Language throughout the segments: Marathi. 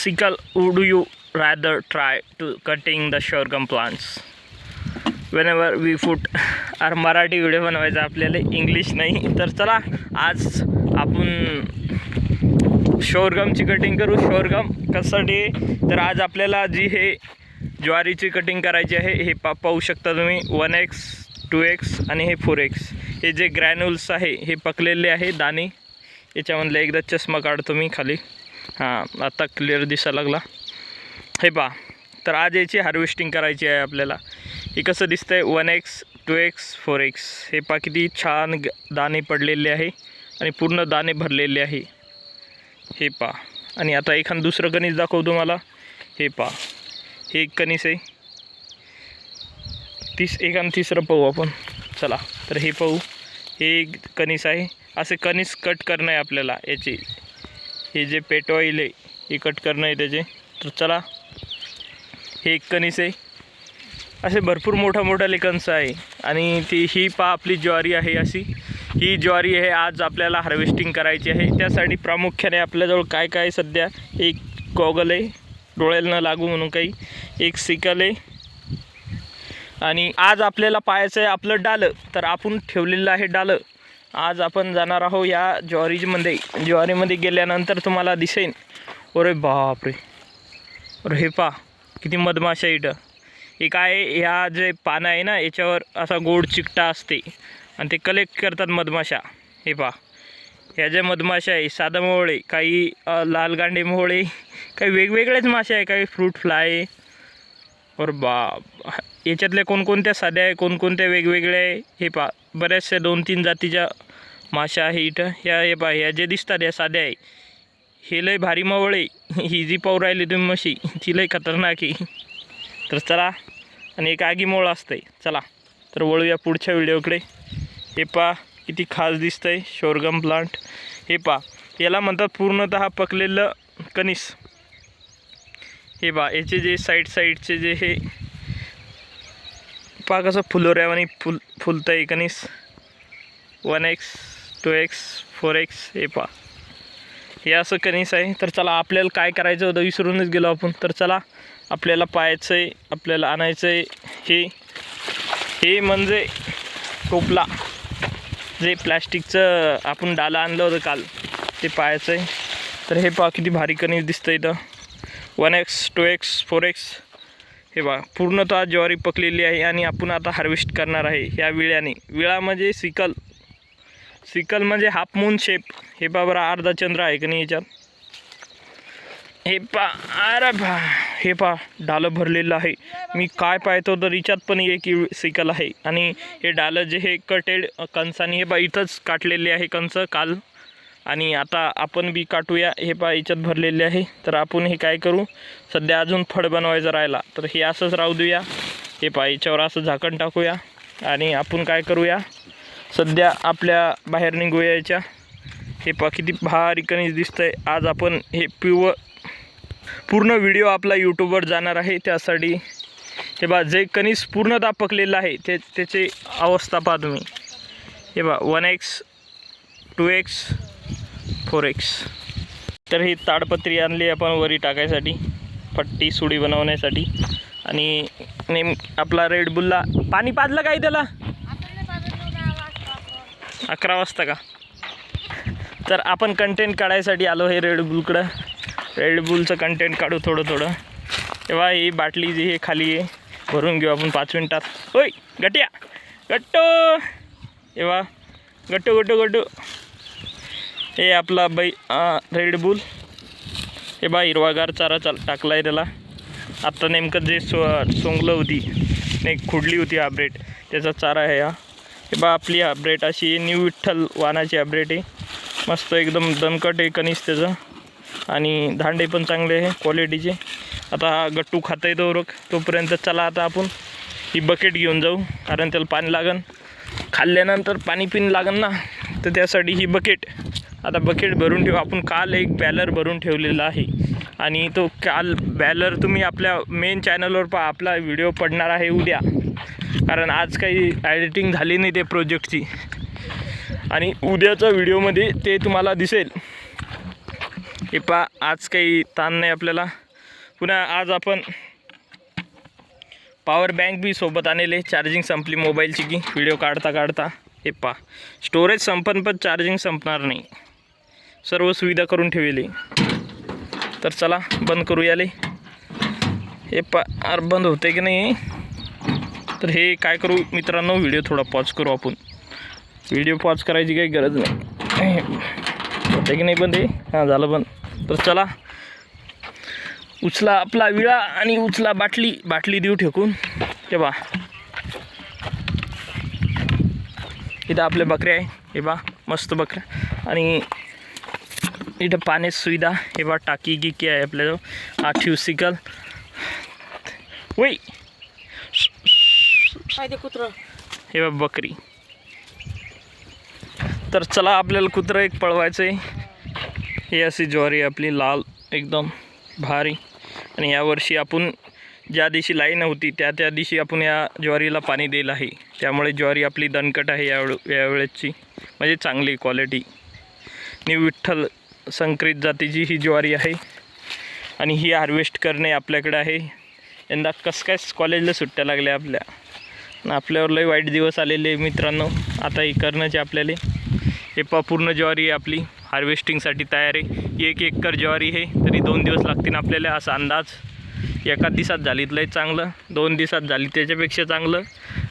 sickle would you rather try to cutting the sorghum plants? Whenever we put our Marathi video बनवायचा आपल्याला इंग्लिश नाही तर चला आज आपण शोरगमची कटिंग करू. शोरगम कशासाठी? तर आज आपल्याला जी हे ज्वारीची कटिंग करायची आहे हे पा पाहू शकता तुम्ही. वन एक्स टू एक्स आणि हे फोर एक्स हे जे ग्रॅन्युल्स आहे हे पकलेले आहे दाणे. याच्यामधलं एकदा चष्मा काढतो मी खाली. हां आता क्लिअर दिसायला लागला. हे पहा तर आज याची हार्वेस्टिंग करायची आहे आपल्याला. हे कसं दिसतं आहे one X two X four X हे पहा किती छान दाणे पडलेले आहे आणि पूर्ण दाणे भरलेले आहे. हे पहा आणि आता एखादं दुसरं कणीस दाखवतो मला हे पहा हे एक कणीस आहे. तीस एखादं तिसरं पाहू आपण. चला तर हे पाहू. हे एक कणीस आहे. असे कणीस कट करणं आहे आपल्याला याची. हे जे पेटवाईल आहे हे कट करणं आहे त्याचे. तर चला हे एक कणीस आहे. असे भरपूर मोठा मोठा लेखनस आहे. आणि ती ही पा आपली ज्वारी आहे अशी. ही ज्वारी आहे आज आपल्याला हार्वेस्टिंग करायची आहे. त्यासाठी प्रामुख्याने आपल्याजवळ काय काय सध्या? एक गॉगल आहे. डोळ्याला न लागू म्हणून काही. एक सिकल आहे. आणि आज आपल्याला पाहायचं आहे आपलं डालं. तर आपण ठेवलेलं आहे डालं. आज आपण जाणार आहोत या ज्वारीमध्ये. ज्वारीमध्ये गेल्यानंतर तुम्हाला दिसेन. अरे बापरे. अरे हे पा किती मधमाशा इथं. हे काय आहे, ह्या जे पानं आहे ना याच्यावर असा गोड चिकटा असते. आणि ते कलेक्ट करतात मधमाशा. हे पा ह्या ज्या मधमाशा आहे साधा मोहळे काही लालगांडे लाल मोहळे काही वेगवेगळेच मासे आहे काही फ्रूट फ्लाय और बाप याच्यातल्या कोणकोणत्या साध्या आहे कोणकोणत्या वेगवेगळ्या आहे हे पा बऱ्याचशा दोन तीन जातीच्या माशा आहे इथं. ह्या हे पा ह्या जे दिसतात या साध्या आहे. हे लय भारी मवळे ही जी पाहू राहिली तुम्ही मशी ती लय खतरनाक आहे. तर चला आणि एक आगीमोळ आहे चला तर वळूया पुढच्या व्हिडिओकडे. हे पा किती खास दिसतं आहे शोरगम प्लांट. हे पा याला म्हणतात पूर्णतः पकलेलं कनिस हे पा याचे जे साईड साईडचे जे हे पा कसं फुलोऱ्यावानी फुल फुलतं आहे कणीस one X two X four X हे पा हे असं कणीस आहे. तर चला आपल्याला काय करायचं होतं विसरूनच गेलो आपण. तर चला आपल्याला पाहायचं आहे आपल्याला आणायचं आहे हे. हे म्हणजे टोपला जे प्लॅस्टिकचं आपण डाला आणलं होतं काल ते पाहायचं आहे तर हे पहा किती भारी कणीस दिसतं इथं. One X two X four X हे बघा पूर्णतः ज्वारी पकलेली आहे आणि आपण आता हार्वेस्ट करणार आहे ह्या विळ्याने. विळा म्हणजे सिकल. सिकल म्हणजे हाफ मून शेप हे बा बरं अर्धा चंद्र आहे का नाही याच्यात? हे पा अरे भा हे पा डालं भरलेलं आहे. मी काय पाहतो तर याच्यात पण एक सिकल आहे. आणि हे डालं जे हे कटेड कंसाने हे पा इथंच काटलेले आहे कंस काल. आणि आता आपण बी काटूया हे पा याच्यात भरलेले आहे. तर आपण हे काय करू? सध्या अजून फळ बनवायचं राहिला. तर हे असंच राहू देऊया. हे पा याच्यावर असं झाकण टाकूया. आणि आपण काय करूया? सध्या आपल्या बाहेर निघूया याच्या. हे पा किती भारी कणीस दिसतंय. आज आपण हे पिव पूर्ण व्हिडिओ आपला यूट्यूबवर जाणार आहे. त्यासाठी हे बा जे कणीस पूर्णतः पकलेलं आहे ते त्याची अवस्था पहा तुम्ही. हे बा one X two X four X तर ही ताडपत्री आणली आपण वरी टाकायसाठी पट्टी सुडी बनवण्यासाठी. आणि नेम आपला रेड बुलला पाणी पाजलं काय त्याला? अकरा वाजता का? तर आपण कंटेंट काढायसाठी आलो हे रेड बुलकडं रेड बुलचं कंटेंट काढू थोडं थोडं. तेव्हा ही बाटली जी हे खाली आहे भरून घेऊ आपण पाच मिनटात. होय गट्या. गट्टो. तेव्हा गट्टू गट्टू गट्टू. हे आपला बै रेडबुल हे बा हिरवागार चारा चाल टाकला आहे त्याला. आत्ता नेमकं जे सो सोंगलं होती नाही खुडली होती हाब्रेट त्याचा चारा आहे हा. हे बा आपली हाब्रेट अशी न्यू विठ्ठल वाहनाची हाब्रेट आहे. मस्त एकदम दणकट आहे कणीस त्याचं. आणि धांडे पण चांगले आहे क्वालिटीचे आता हा गट्टू खाता येतो रोग तोपर्यंत चला आता आपण ही बकेट घेऊन जाऊ कारण त्याला पाणी लागन. खाल्ल्यानंतर पाणी पिणं लागन ना तर त्यासाठी ही बकेट आता बकेट भरून ठेवू आपण काल एक बॅलर भरून ठेवलेला आहे. आणि तो काल बॅलर तुम्ही आपल्या मेन चॅनलवर पहा आपला व्हिडिओ पडणार आहे उद्या. कारण आज काही एडिटिंग झाली नाही ते प्रोजेक्टची आणि उद्याच्या व्हिडिओमध्ये ते तुम्हाला दिसेल. हे पा आज काही ताण नाही आपल्याला. पुन्हा आज आपण पॉवर बँक बी सोबत आणले चार्जिंग संपली मोबाईलची की व्हिडिओ काढता काढता हे पा स्टोरेज संपन पण चार्जिंग संपणार नाही. सर्व सुविधा करून ठेवली. तर चला बंद करू याले. हे पा अर बंद होते की नाही? तर हे काय करू मित्रांनो व्हिडिओ थोडा पॉज करू आपण. व्हिडिओ पॉज करायची काही गरज नाही. होते की नाही बंद हे? हां झालं बंद. तर चला. उचला आपला विळा आणि उचला बाटली. बाटली देऊ ठेकून हे बा इथं आपल्या बकऱ्या आहे. हे बा मस्त बकऱ्या. आणि इथं पाण्याची सुविधा हे बा टाकी गिकी आहे आपल्याजवळ आठीव सिकल वै कुत्र। हे बा बकरी। तर चला आपल्याला कुत्रं एक पळवायचं आहे ही अशी ज्वारी आपली लाल एकदम भारी. आणि यावर्षी आपण ज्या दिवशी लाई नव्हती त्या त्या दिवशी आपण या ज्वारीला पाणी दिलं आहे. त्यामुळे ज्वारी आपली दणकट आहे यावेळ यावेळेची म्हणजे चांगली क्वालिटी न्यू विठ्ठल संकरित जातीची ही ज्वारी आहे. आणि ही हार्वेस्ट करणे आपल्याकडे आहे. यंदा कसं काय कॉलेजला सुट्ट्या लागल्या आपल्या? आपल्यावर लई वाईट दिवस आलेले मित्रांनो. आता हे करण्याचे आपल्याला. हे पा पूर्ण ज्वारी आहे आपली. हार्वेस्टिंगसाठी तयार आहे. एक एकर ज्वारी आहे. तरी दोन दिवस लागतील आपल्याला असा अंदाज. एका दिवसात झाली लई चांगलं. दोन दिवसात झाली त्याच्यापेक्षा चांगलं.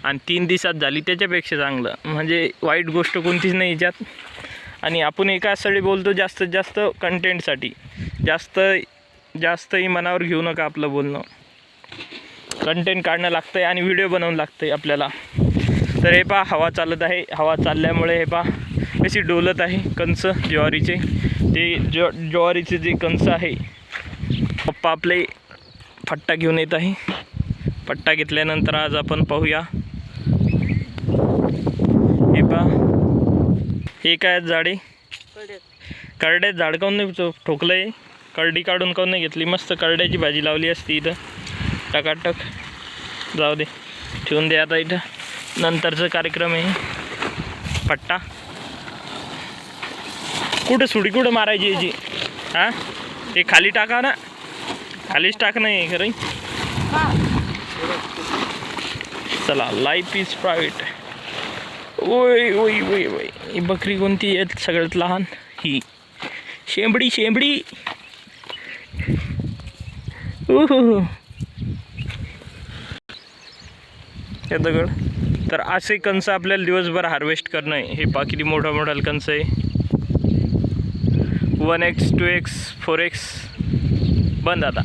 आणि तीन दिवसात झाली त्याच्यापेक्षा चांगलं. म्हणजे वाईट गोष्ट कोणतीच नाही याच्यात. आणि आपण एका सळी बोलतो जास्तीत जास्त कंटेंटसाठी जास्त जास्तही मनावर घेऊ नका आपलं बोलणं. कंटेंट काढणं लागतं आहे आणि व्हिडिओ बनवणं लागतं आहे आपल्याला. तर हे पहा हवा चालत आहे. हवा चालल्यामुळे हे पहा अशी डोलत आहे कंस ज्वारीचे. ते ज्व ज्वारीचे जे कंस आहे पप्पा आपले फट्टा घेऊन येत आहे. पट्टा घेतल्यानंतर आज आपण पाहूया हे पहा हे काय झाडे? करड्यात झाड काऊन नाही तो ठोकलं आहे करडी काढून काऊन नाही घेतली? मस्त करड्याची भाजी लावली असती इथं. टकाटक. जाऊ दे. ठेवून दे आता इथं. नंतरचं कार्यक्रम आहे. पट्टा. कुठं सुडी कुठं मारायची याची? हां? ते खाली टाका ना. खालीच टाक नाही खरं. चला लाईफ इज प्रायव्हेट ओय ओय ओय ओय. ही बकरी कोणती आहेत सगळ्यात लहान. ही. शेंबडी शेंबडी. हो हे दगड तर असे कंस आपल्याला दिवसभर हार्वेस्ट करणं आहे. हे पाकिटी मोठा मोठा कंस आहे. One X two X four X बंद आता.